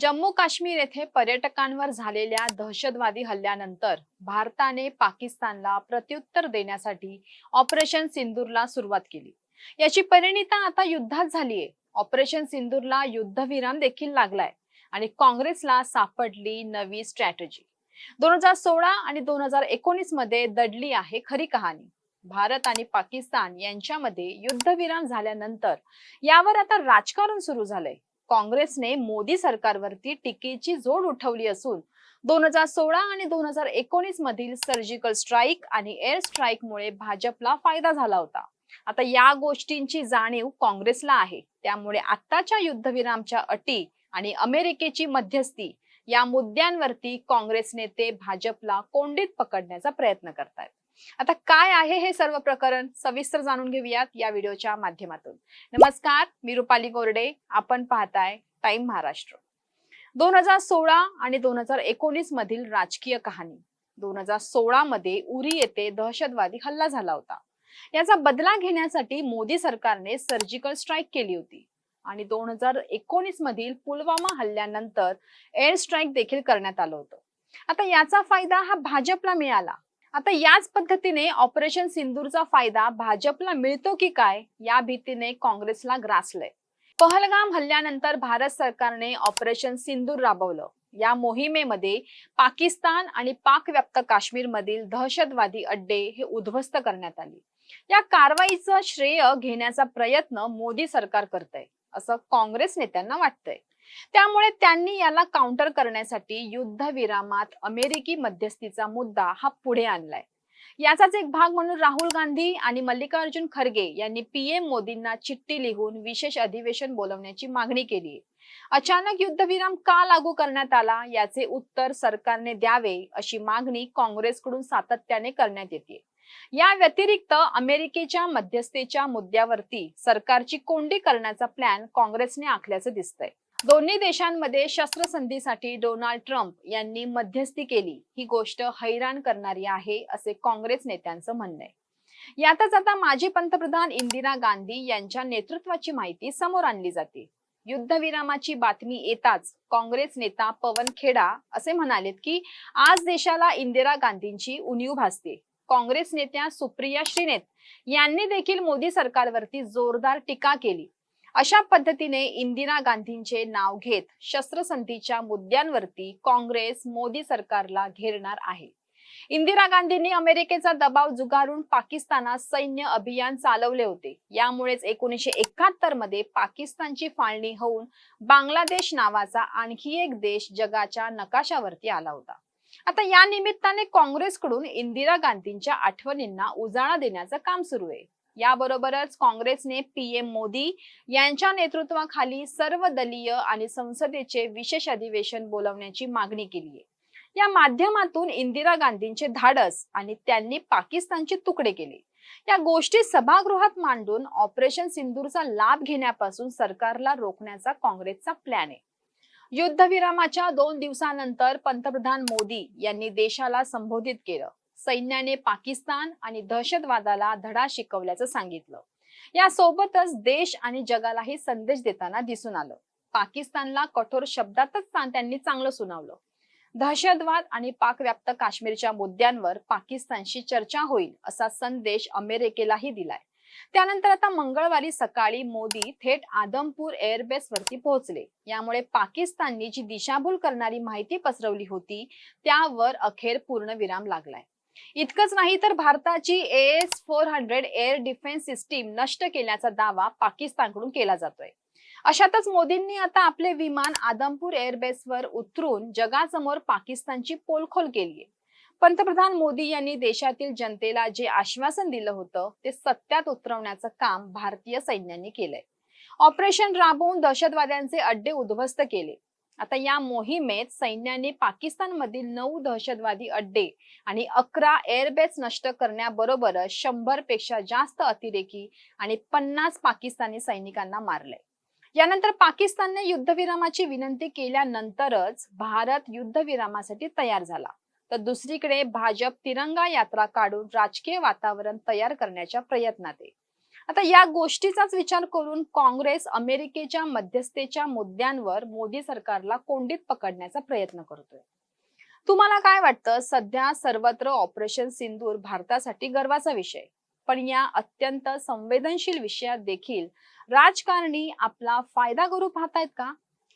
जम्मू काश्मीर येथे पर्यटकांवर झालेल्या दहशतवादी हल्ल्यानंतर भारताने पाकिस्तानला प्रत्युत्तर देण्यासाठी ऑपरेशन सिंदूरला सुरुवात केली. याची परिणिता आता युद्धात झालीये. ऑपरेशन सिंदूरला युद्धविराम देखील लागलाय आणि काँग्रेसला सापडली नवी स्ट्रॅटेजी दोन हजार सोळा आणि दोन हजार एकोणीसमध्ये दडली आहे खरी कहाणी. भारत आणि पाकिस्तान यांच्यामध्ये युद्धविराम झाल्यानंतर यावर आता राजकारण सुरू झालंय. काँग्रेसने मोदी सरकारवरती टीकेची जोड उठवली असून दोन हजार सोळा आणि दोन हजार एकोणीस मधील सर्जिकल स्ट्राईक आणि एअर स्ट्राईकमुळे भाजपला फायदा झाला होता. आता या गोष्टींची जाणीव काँग्रेसला आहे. त्यामुळे आत्ताच्या युद्धविरामच्या अटी आणि अमेरिकेची मध्यस्थी या मुद्द्यांवरती काँग्रेस नेते भाजपला कोंडीत पकडण्याचा प्रयत्न करतायत. आता काय आहे हे सर्व प्रकरण सविस्तर जाणून घेऊयात या व्हिडिओच्या माध्यमातून. नमस्कार मी रुपाली गोरडे आपण पाहताय टाइम महाराष्ट्र. दोन हजार सोळा आणि दोन हजार एकोणीस मधील राजकीय कहाणी. दोन हजार सोळा मध्ये उरी येथे दहशतवादी हल्ला झाला होता. याचा बदला घेण्यासाठी मोदी सरकारने सर्जिकल स्ट्राईक केली होती. आणि दोन हजार एकोणीस मधील पुलवामा हल्ल्यानंतर एअर स्ट्राईक देखील करण्यात आलं होतं. आता याचा फायदा हा भाजपला मिळाला. आता याच पद्धतीने ऑपरेशन सिंदूरचा फायदा भाजपला मिळतो की काय? या भीतीने काँग्रेसला ग्रासलंय. पहलगाम हल्ल्यानंतर भारत सरकारने ऑपरेशन सिंदूर राबवलं. या मोहिमेमध्ये पाकिस्तान आणि पाक व्याप्त काश्मीर मधील दहशतवादी अड्डे हे उद्ध्वस्त करण्यात आले. या कारवाईचं श्रेय घेण्याचा प्रयत्न मोदी सरकार करतंय. असं काँग्रेस नेत्यांना वाटतंय. त्यामुळे त्यांनी याला काउंटर करण्यासाठी युद्धविरामात अमेरिकी मध्यस्थीचा मुद्दा हा पुढे आणलाय. याचाच एक भाग म्हणून राहुल गांधी आणि मल्लिकार्जुन खरगे यांनी पीएम मोदींना चिठ्ठी लिहून विशेष अधिवेशन बोलवण्याची मागणी केली अचानक युद्धविराम का लागू करण्यात आला याचे उत्तर सरकारने द्यावे अशी मागणी काँग्रेसकडून सातत्याने करण्यात येते. या व्यतिरिक्त अमेरिकेच्या मध्यस्थेच्या मुद्द्यावरती सरकारची कोंडी करण्याचा प्लॅन काँग्रेसने आखल्याचं दिसतंय. दोन्ही देशांमध्ये शस्त्रसंधीसाठी डोनाल्ड ट्रम्प यांनी मध्यस्थी केली. ही गोष्ट हैराण करणारी आहे असे काँग्रेस नेत्यांचं म्हणणं आहे यातच आता माजी पंतप्रधान इंदिरा गांधी यांच्या नेतृत्वाची माहिती समोर आणली जाते. युद्धविरामाची बातमी येताच काँग्रेस नेता पवन खेडा असे म्हणालेत की आज देशाला इंदिरा गांधींची उणीव भासते. काँग्रेस नेत्या सुप्रिया श्रीनेत यांनी देखील मोदी सरकारवरती जोरदार टीका केली. अशा पद्धतीने इंदिरा गांधींचे नाव घेत शस्त्रसंधीच्या मुद्द्यांवरती काँग्रेस मोदी सरकारला घेरणार आहे. इंदिरा गांधींनी अमेरिकेचा दबाव जुगारून पाकिस्तानात सैन्य अभियान चालवले होते. यामुळेच एकोणीसशे एकाहत्तरमध्ये पाकिस्तानची फाळणी होऊन बांगलादेश नावाचा आणखी एक देश जगाच्या नकाशावरती आला होता. आता या निमित्ताने काँग्रेसकडून इंदिरा गांधींच्या आठवणींना उजाळा देण्याचं काम सुरू आहे. याबरोबरच काँग्रेसने पीएम मोदी यांच्या नेतृत्वाखाली सर्व दलीय आणि संसदेचे विशेष अधिवेशन बोलवण्याची मागणी केली आहे. या माध्यमातून इंदिरा गांधींचे धाडस आणि त्यांनी पाकिस्तानचे तुकडे केले. या गोष्टी सभागृहात मांडून ऑपरेशन सिंदूरचा लाभ घेण्यापासून सरकारला रोखण्याचा काँग्रेसचा प्लॅन आहे. युद्धविरामाच्या दोन दिवसानंतर पंतप्रधान मोदी यांनी देशाला संबोधित केलं. सैन्याने पाकिस्तान आणि दहशतवादाला धडा शिकवल्याचं सांगितलं. यासोबतच देश आणि जगालाही संदेश देताना दिसून आलं. पाकिस्तानला कठोर शब्दातच त्यांनी चांगलं सुनावलं. दहशतवाद आणि पाकव्याप्त काश्मीरच्या मुद्द्यांवर पाकिस्तानशी चर्चा होईल असा संदेश अमेरिकेलाही दिलाय. त्यानंतर आता मंगळवारी सकाळी मोदी थेट आदमपूर एअरबेस वरती पोहोचले. यामुळे पाकिस्ताननी जी दिशाभूल करणारी माहिती पसरवली होती त्यावर अखेर पूर्ण विराम लागलाय. इतकंच नाही तर भारताची S four hundred air defence system नष्ट केल्याचा दावा पाकिस्तानकडून केला जातोय. अशातच मोदींनी आता आपले विमान आदमपूर एअरबेसवर उतरून जगासमोर पाकिस्तानची पोलखोल केली आहे पंतप्रधान मोदी यांनी देशातील जनतेला जे आश्वासन दिलं होतं ते सत्यात उतरवण्याचं काम भारतीय सैन्याने केलंय. ऑपरेशन राबवून दहशतवाद्यांचे अड्डे उद्ध्वस्त केले. आता या मोहिमेत सैन्याने पाकिस्तानमधील नऊ दहशतवादी अड्डे आणि अकरा एअरबेस नष्ट करण्याबरोबरच शंभरपेक्षा जास्त अतिरेकी आणि पन्नास पाकिस्तानी सैनिकांना मारले यानंतर पाकिस्तानने युद्धविरामाची विनंती केल्यानंतरच भारत युद्धविरामासाठी तयार झाला. तर दुसरीकडे भाजप तिरंगा यात्रा काढून राजकीय वातावरण तयार करण्याच्या प्रयत्नात आहे. आता या गोष्टीचाच विचार करून काँग्रेस अमेरिकेच्या मध्यस्थेच्या मुद्द्यांवर मोदी सरकारला कोंडीत पकडण्याचा प्रयत्न करतोय. तुम्हाला काय वाटतं? सध्या सर्वत्र ऑपरेशन सिंदूर भारतासाठी गर्वाचा विषय. पण या अत्यंत संवेदनशील विषयात देखील राजकारणी आपला फायदा करू पाहतायत का?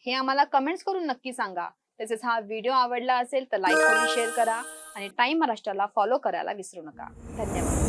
हे आम्हाला कमेंट्स करून नक्की सांगा. तसेच हा व्हिडिओ आवडला असेल तर लाईक करून शेअर करा आणि टाईम महाराष्ट्राला फॉलो करायला विसरू नका. धन्यवाद.